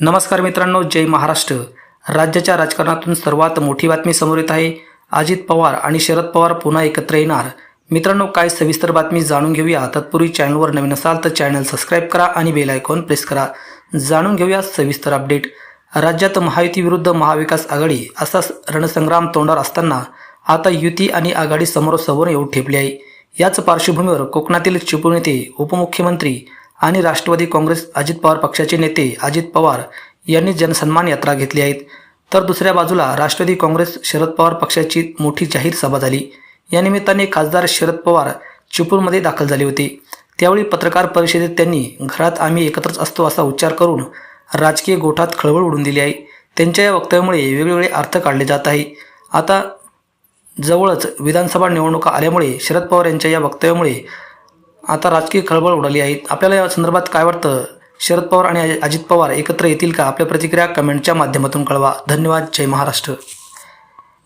नमस्कार मित्रांनो जय महाराष्ट्र. राज्याच्या राजकारणातून सर्वात मोठी बातमी समोर येत आहे. अजित पवार आणि शरद पवार पुन्हा एकत्र येणार. मित्रांनो काय सविस्तर बातमी जाणून घेऊया. तत्पूर्वी चॅनलवर नवीन असाल तर चॅनल सबस्क्राईब करा आणि बेल आयकॉन प्रेस करा. जाणून घेऊया सविस्तर अपडेट. राज्यात महायुती विरुद्ध महाविकास आघाडी असा रणसंग्राम तोंडावर असताना आता युती आणि आघाडी समोरासमोर येऊन ठेपली आहे. याच पार्श्वभूमीवर कोकणातील चिपळूण येथे उपमुख्यमंत्री आणि राष्ट्रवादी काँग्रेस अजित पवार पक्षाचे नेते अजित पवार यांनी जनसन्मान यात्रा घेतली आहेत तर दुसऱ्या बाजूला राष्ट्रवादी काँग्रेस शरद पवार पक्षाची मोठी जाहीर सभा झाली. या निमित्ताने खासदार शरद पवार चिपळूणमध्ये दाखल झाले होते. त्यावेळी पत्रकार परिषदेत त्यांनी घरात आम्ही एकत्रच असतो असा उच्चार करून राजकीय गोठात खळबळ उडून दिली आहे. त्यांच्या या वक्तव्यामुळे वेगवेगळे अर्थ काढले जात आहे. आता जवळच विधानसभा निवडणुका आल्यामुळे शरद पवार यांच्या या वक्तव्यामुळे आता राजकीय खळबळ उडाली आहे. आपल्याला या संदर्भात काय वाटतं? शरद पवार आणि अजित पवार एकत्र येतील का? आपल्या प्रतिक्रिया कमेंटच्या माध्यमातून कळवा. धन्यवाद. जय महाराष्ट्र.